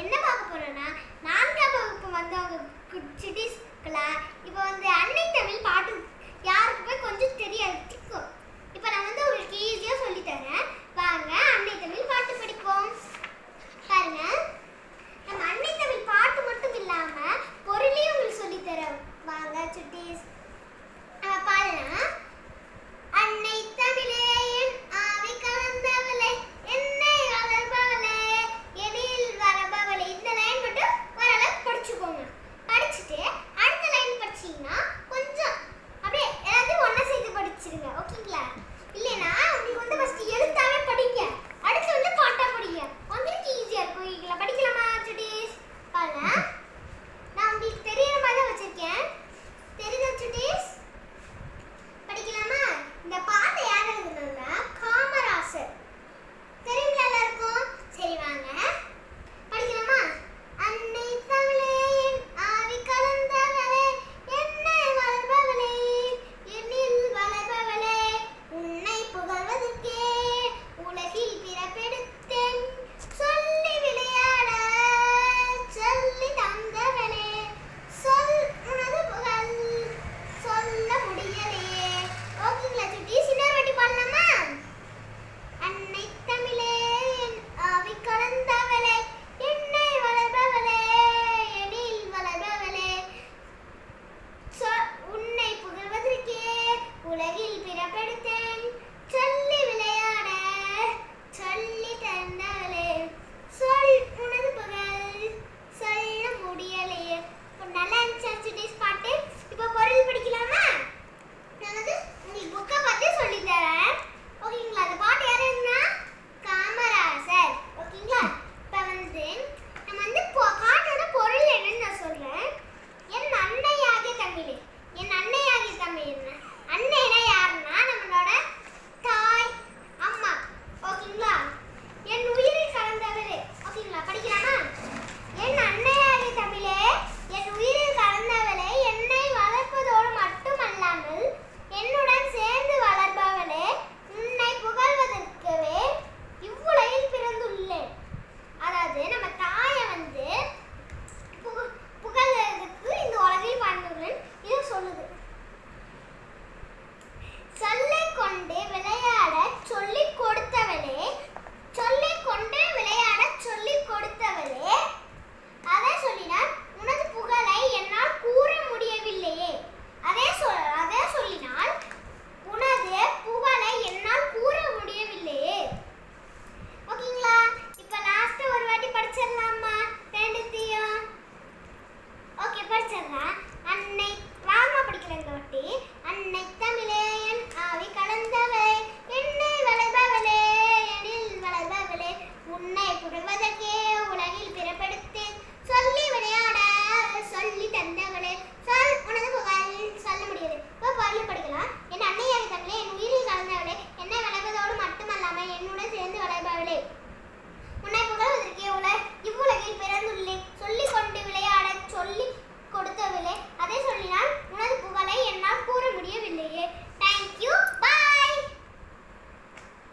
என்ன பார்க்க போகிறோன்னா நான்காம் வகுப்பு வந்தவங்க சிட்டிஸ்க்குள்ள